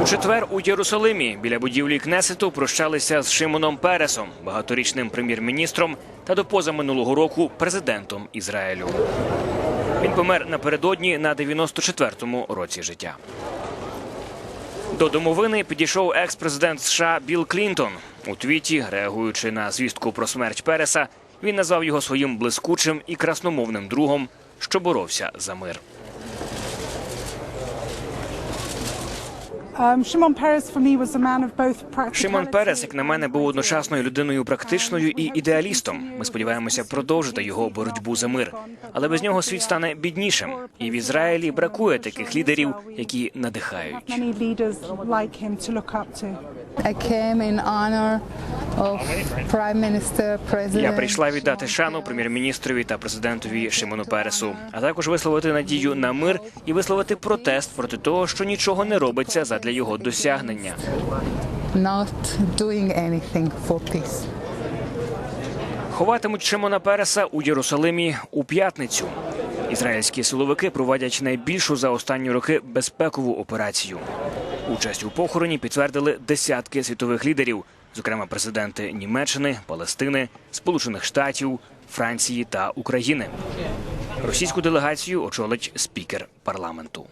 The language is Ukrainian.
У четвер у Єрусалимі біля будівлі Кнесету прощалися з Шимоном Пересом, багаторічним прем'єр-міністром та до позаминулого року президентом Ізраїлю. Він помер напередодні на 94-му році життя. До домовини підійшов екс-президент США Білл Клінтон. У твіті, реагуючи на звістку про смерть Переса, він назвав його своїм блискучим і красномовним другом, що боровся за мир. Шимон Перес, як на мене, був одночасною людиною практичною і ідеалістом. Ми сподіваємося продовжити його боротьбу за мир. Але без нього світ стане біднішим. І в Ізраїлі бракує таких лідерів, які надихають. Я прийшла віддати шану прем'єр-міністрові та президентові Шимону Пересу, а також висловити надію на мир і висловити протест проти того, що нічого не робиться задля його досягнення. not doing anything for peace. Ховатимуть Шимона Переса у Єрусалимі у п'ятницю. Ізраїльські силовики проводять найбільшу за останні роки безпекову операцію. Участь у похороні підтвердили десятки світових лідерів, зокрема президенти Німеччини, Палестини, Сполучених Штатів, Франції та України. Російську делегацію очолить спікер парламенту.